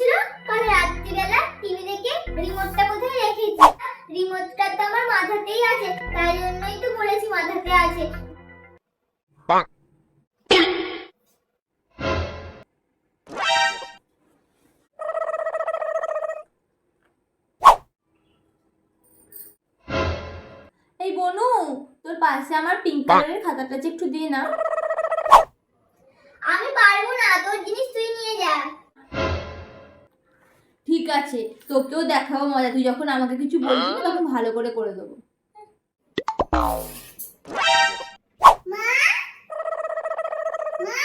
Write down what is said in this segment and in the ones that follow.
বলছিল, কাল রাত্রিবেলা টিভি দেখে রিমোটটা কোথায় রেখেছি? রিমোটটা তো আমার মাথাতেই আছে, তাই জন্যই তো বলেছি মাথাতে আছে। এই বনু, তোর পাশে আমার পিঙ্ক কালারের খাতাটা যে একটু দিয়ে না। ঠিক আছে তোকেও দেখাবো মজা। তুই যখন আমাকে কিছু বলবি তখন ভালো করে করে দেবো। মা? মা?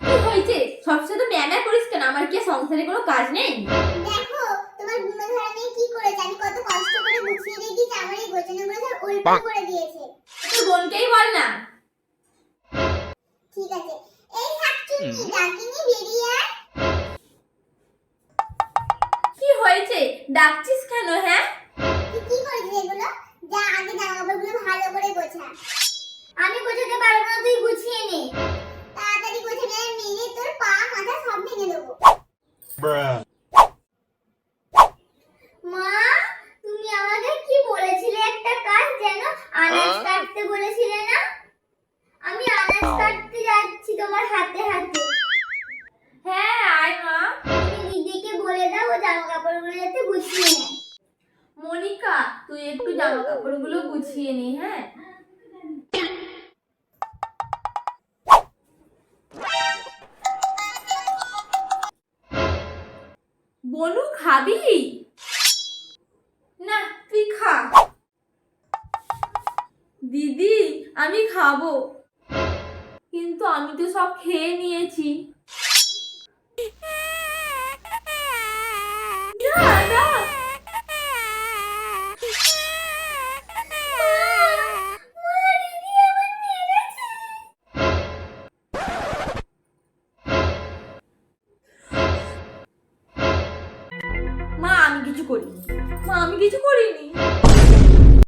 কি হয়েছে? সবসময় তো ম্যামা করিস কেন? আমার কি সংসারে কোনো কাজ নেই? দেখো তোমার গুণধরা মেয়ে কি করেছে? আমি কত কষ্ট করে গুছিয়ে রেখেছি আমার এই গোছানোগুলো সব উল্টো করে দিয়েছে। তোর বোনকেই বল না। ঠিক আছে। এই শাকচুন্নি ডাকিনি বেরিয়ে আয়। হয়েছে? ডাকছিস কেন হ্যাঁ? তুই কি করেছিস এগুলো? যা আগে ভালো করে গোছা। আমি গোছাতে পারব না তুই গুছিয়ে নে। তাড়াতাড়ি মেরে তোর পা মাথা সব ভেঙে দেবো। মা তুমি আমাকে কি বলেছিলে একটা কাজ যেন আনাজ কাটতে বলেছিলে না? আমি আনাজ কাটতে যাচ্ছি তোমার হাতে হাতে। জামা কাপড়গুলো যাতে গুছিয়ে নেয় মনিকা, তুই একটু জামা কাপড়গুলো গুছিয়ে নি হ্যাঁ? বনু, খাবি? না, তুই খা। দিদি, আমি খাব। কিন্তু আমি তো সব খেয়ে নিয়েছি। কিছু করিনি। মা আমি কিছু করিনি।